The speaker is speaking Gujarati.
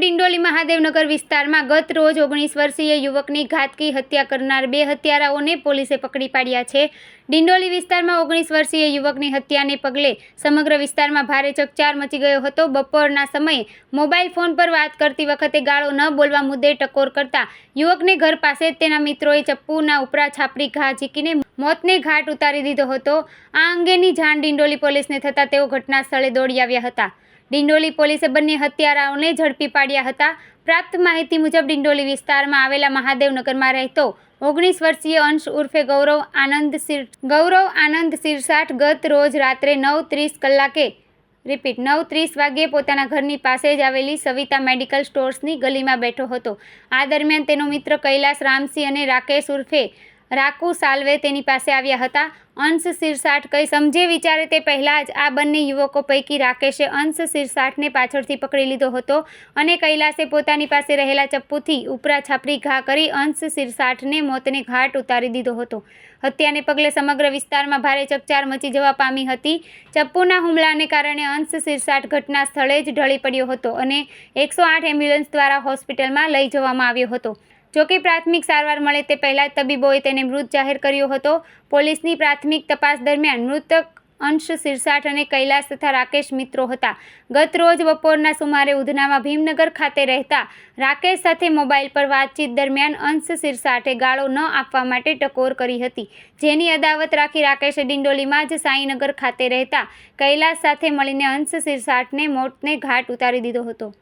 ડિંડોલી મહાદેવનગર વિસ્તારમાં ગત રોજ ઓગણીસ વર્ષીય યુવકની ઘાતકી હત્યા કરનાર બે હત્યારાઓને પોલીસે પકડી પાડ્યા છે. ડિંડોલી વિસ્તારમાં ઓગણીસ વર્ષીય યુવકની હત્યાને પગલે સમગ્ર વિસ્તારમાં ભારે ચકચાર મચી ગયો હતો. બપોરના સમયે મોબાઈલ ફોન પર વાત કરતી વખતે ગાળો ન બોલવા મુદ્દે ટકોર કરતા યુવકને ઘર પાસે તેના મિત્રોએ ચપ્પુના ઉપરા છાપરી ઘા ઝીકીને મોતને ઘાટ ઉતારી દીધો હતો. આ અંગેની જાણ ડિંડોલી પોલીસને થતાં તેઓ ઘટના સ્થળે દોડી આવ્યા હતા. ડિંડોલી પોલીસે બંને હત્યારાઓને ઝડપી પાડ્યા હતા. પ્રાપ્ત માહિતી મુજબ ડિંડોલી વિસ્તારમાં આવેલા મહાદેવનગરમાં રહેતો ઓગણીસ વર્ષીય અંશ ઉર્ફે ગૌરવ આનંદ સિર ગૌરવ આનંદ સિરસાટ ગત રોજ રાત્રે નવ ત્રીસ કલાકે, રિપીટ, નવ ત્રીસ વાગ્યે પોતાના ઘરની પાસે જ આવેલી સવિતા મેડિકલ સ્ટોર્સની ગલીમાં બેઠો હતો. આ દરમિયાન તેનો મિત્ર કૈલાસ રામસિંહ અને રાકેશ ઉર્ફે રાખુ સાલ્વે તેની પાસે આવ્યા હતા. અંશ સિરસાટ કંઈ સમજે વિચારે તે પહેલાં જ આ બંને યુવકો પૈકી રાકેશે અંશ સિરસાટને પાછળથી પકડી લીધો હતો અને કૈલાસે પોતાની પાસે રહેલા ચપ્પુથી ઉપરા છાપરી ઘા કરી અંશ સિરસાટને મોતને ઘાટ ઉતારી દીધો હતો. હત્યાને પગલે સમગ્ર વિસ્તારમાં ભારે ચકચાર મચી જવા પામી હતી. ચપ્પુના હુમલાને કારણે અંશ સિરસાટ ઘટના સ્થળે જ ઢળી પડ્યો હતો અને એકસો આઠ એમ્બ્યુલન્સ દ્વારા હોસ્પિટલમાં લઈ જવામાં આવ્યો હતો. જોકે પ્રાથમિક સારવાર મળે તે પહેલાં તબીબોએ તેને મૃત જાહેર કર્યો હતો. પોલીસની પ્રાથમિક તપાસ દરમિયાન મૃતક અંશ સિરસાટ અને કૈલાસ તથા રાકેશ મિત્રો હતા. ગત રોજ બપોરના સુમારે ઉધનામાં ભીમનગર ખાતે રહેતા રાકેશ સાથે મોબાઈલ પર વાતચીત દરમિયાન અંશ સિરસાટે ગાળો ન આપવા માટે ટકોર કરી હતી. જેની અદાવત રાખી રાકેશે ડિંડોલીમાં જ સાંઈનગર ખાતે રહેતા કૈલાસ સાથે મળીને અંશ સિરસાટને મોતને ઘાટ ઉતારી દીધો હતો.